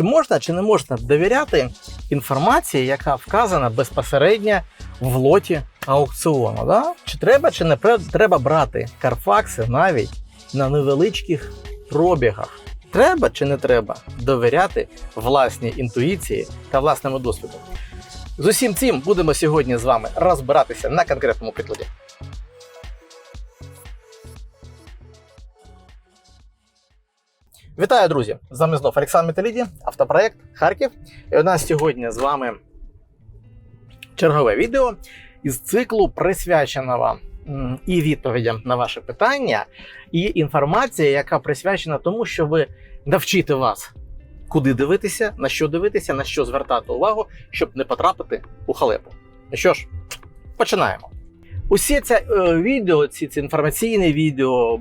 Чи можна чи не можна довіряти інформації, яка вказана безпосередньо в лоті аукціону? Да? Чи треба, чи не треба брати карфакси навіть на невеличких пробігах? Треба чи не треба довіряти власній інтуїції та власному досвіду? З усім цим будемо сьогодні з вами розбиратися на конкретному прикладі. Вітаю, друзі! З вами знов Олександр Металіді, автопроект Харків. І у нас сьогодні з вами чергове відео із циклу присвяченого і відповідям на ваші питання, і інформація, яка присвячена тому, щоб навчити вас, куди дивитися, на що дивитися, на що звертати увагу, щоб не потрапити у халепу. Ну що ж, починаємо. Усі це е, відео, ці, ці інформаційне відео,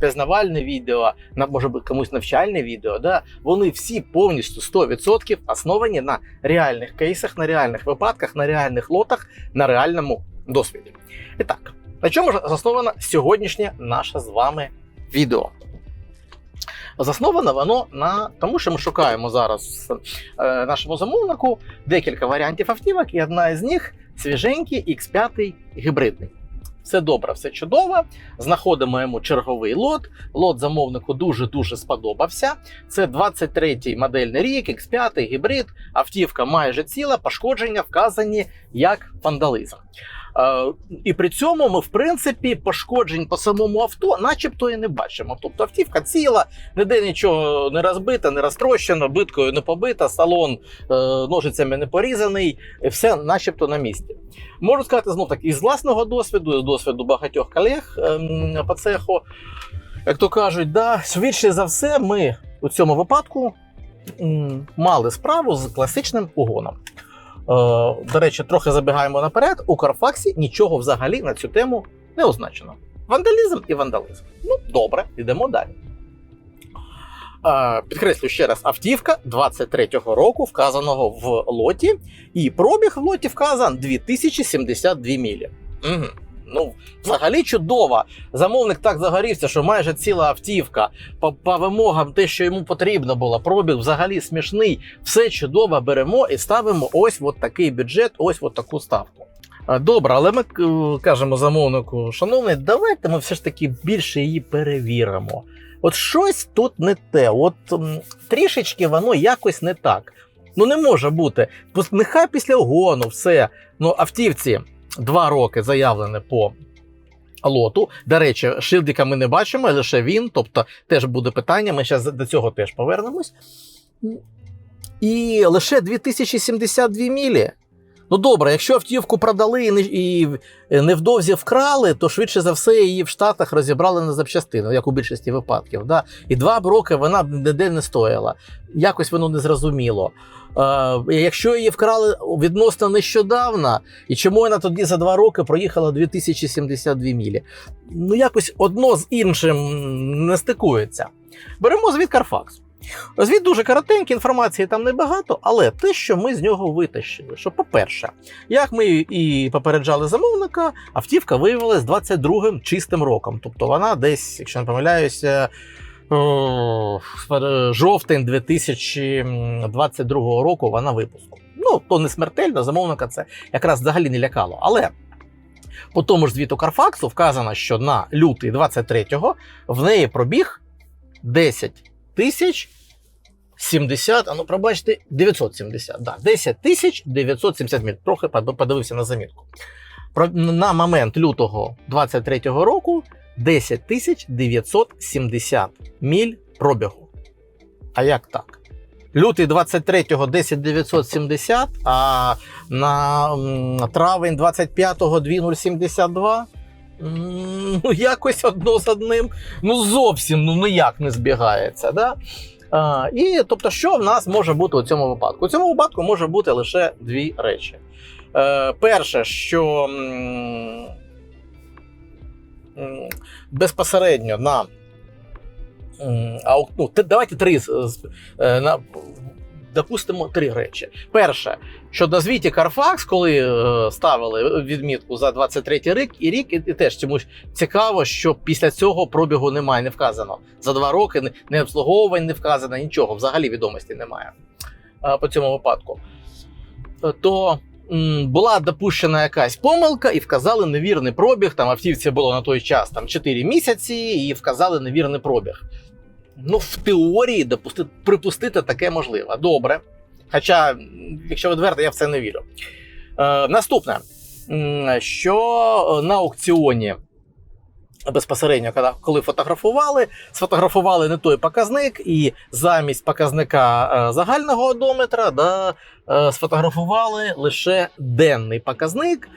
пізнавальне відео, на може бути комусь навчальне відео, да, вони всі повністю 100% основані на реальних кейсах, на реальних випадках, на реальних лотах, на реальному досвіді. І так, на чому ж заснована сьогоднішнє наше з вами відео? Засновано воно на тому, що ми шукаємо зараз е, нашому замовнику декілька варіантів автівок, і одна із них свіженький X5 гібридний. Все добре, все чудово. Знаходимо йому черговий лот. Лот замовнику дуже-дуже сподобався. Це 23-й модельний рік, X5 гібрид, автівка майже ціла, пошкодження вказані як вандализм. Е, і при цьому ми, в принципі, пошкоджень по самому авто, начебто і не бачимо. Тобто автівка ціла, ніде нічого не розбита, не розтрощено, биткою не побита, салон е, ножицями не порізаний, все начебто на місці. Можу сказати знов таки із власного досвіду, з досвіду багатьох колег ем, по цеху, як то кажуть, да, швидше за все, ми у цьому випадку мали справу з класичним угоном. Е, до речі, трохи забігаємо наперед. У Карфаксі нічого взагалі на цю тему не означено. Вандалізм і вандалізм. Ну, добре, йдемо далі. Е, Підкреслю ще раз, автівка 23-го року, вказаного в лоті, і пробіг в лоті вказан 2072 мілі. Угу. Ну, взагалі чудово. Замовник так загорівся, що майже ціла автівка по, по вимогам, те, що йому потрібно було. Пробіг взагалі смішний. Все чудово беремо і ставимо ось от такий бюджет, ось от таку ставку. Добре, але ми е, кажемо замовнику, шановний, давайте ми все ж таки більше її перевіримо. От щось тут не те, от трішечки воно якось не так. Ну не може бути. Нехай після огону все. Ну, автівці два роки заявлене по лоту. До речі, шилдика ми не бачимо, лише він, тобто теж буде питання, ми зараз до цього теж повернемось. І лише 2072 мілі. Ну добре, якщо автівку продали і не- і невдовзі вкрали, то швидше за все її в Штатах розібрали на запчастини, як у більшості випадків. Да? І два б роки вона ніде не стояла. Якось воно не зрозуміло. Е, якщо її вкрали відносно нещодавно, і чому вона тоді за два роки проїхала 2072 мілі? Ну, якось одно з іншим не стикується. Беремо звіт Carfax. Звіт дуже коротенький, інформації там небагато, але те, що ми з нього витащили, що, по-перше, як ми і попереджали замовника, автівка виявилась 22-м чистим роком. Тобто вона десь, якщо не помиляюся, жовтень 2022 року вона випуску. Ну, то не смертельно, замовника це якраз взагалі не лякало. Але по тому ж звіту Карфаксу вказано, що на лютий 23-го в неї пробіг 10 тисяч 70, а ну пробачте, 970. Да, 10 тисяч 970 міль. Трохи подивився на замітку. На момент лютого 23-го року 10 тисяч 970 міль пробігу. А як так? Лютий 23-го 10 970, а на травень 25-го 2072. Ну, якось одно з одним. Ну, зовсім ну ніяк не збігається. Да? А, і тобто, що в нас може бути у цьому випадку? У цьому випадку може бути лише дві речі. Е, перше, що м, м, безпосередньо на ау- ну, давайте три з- е, на, допустимо три речі. Перше, що на звіті Carfax, коли е, ставили відмітку за 23 рік і рік, і, і теж чомусь цікаво, що після цього пробігу немає, не вказано. За два роки не- не обслуговувань не вказано, нічого, взагалі відомості немає. е, по цьому випадку, е, то була допущена якась помилка і вказали невірний пробіг. Там автівці було на той час там 4 місяці, і вказали невірний пробіг. Ну, в теорії допустити, припустити таке можливо. Добре. Хоча, якщо відверто, я в це не вірю. Е, наступне, що на аукціоні безпосередньо, коли- фотографували, сфотографували не той показник, і замість показника е, загального одометра да, е, сфотографували лише денний показник.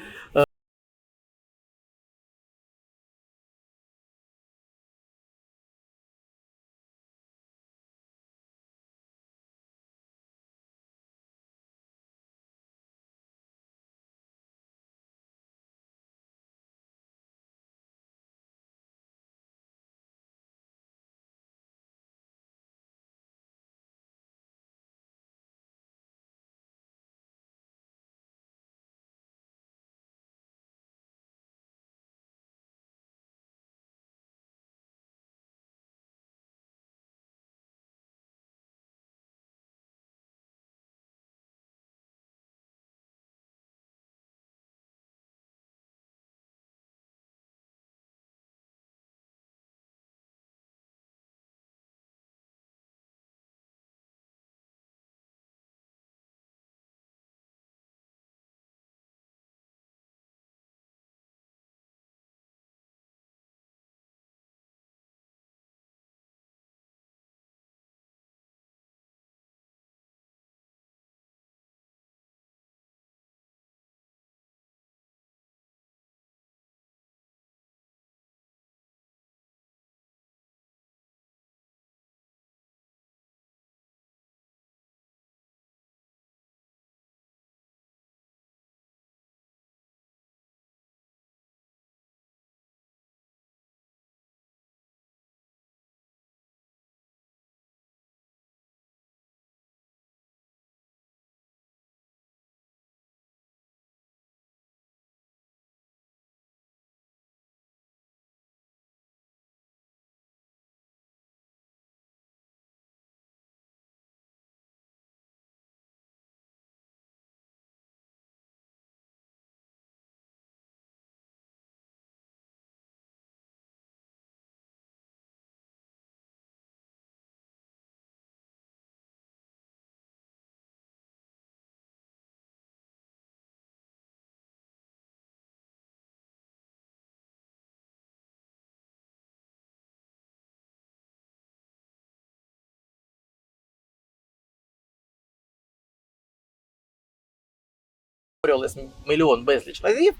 Повторювалися мільйон безліч разів.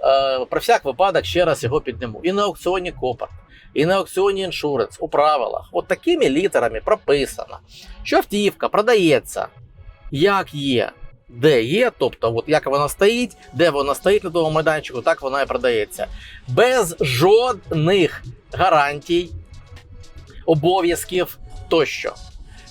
Е, про всяк випадок ще раз його підніму. І на аукціоні Копа, і на аукціоні іншуренс у правилах, от такими літерами прописано, що автівка продається як є, де є, тобто от як вона стоїть, де вона стоїть на тому майданчику, так вона і продається. Без жодних гарантій, обов'язків тощо.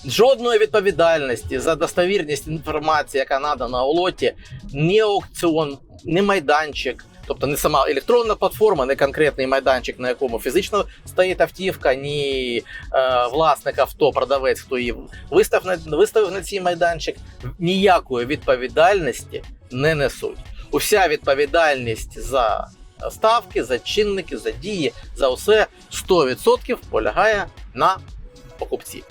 Жодної відповідальності за достовірність інформації, яка надана у лоті, ні аукціон, ні майданчик, тобто не сама електронна платформа, не конкретний майданчик, на якому фізично стоїть автівка, ні е, власник авто, продавець, хто її вистав на, виставив на цей майданчик, ніякої відповідальності не несуть. Уся відповідальність за ставки, за чинники, за дії, за усе 100% полягає на покупці.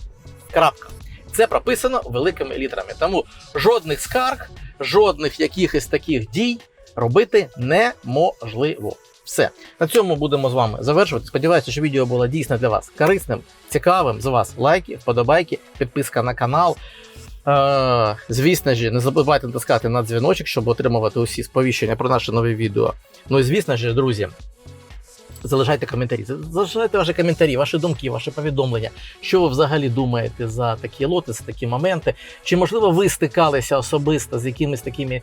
Крапка. Це прописано великими літерами. Тому жодних скарг, жодних якихось таких дій робити неможливо. Все. На цьому будемо з вами завершувати. Сподіваюся, що відео було дійсно для вас корисним, цікавим. З вас лайки, вподобайки, підписка на канал. Е, звісно ж, не забувайте натискати на дзвіночок, щоб отримувати усі сповіщення про наше нове відео. Ну і звісно ж, друзі, залишайте коментарі. Залишайте ваші коментарі, ваші думки, ваші повідомлення. Що ви взагалі думаєте за такі лоти, за такі моменти? Чи можливо ви стикалися особисто з якимись такими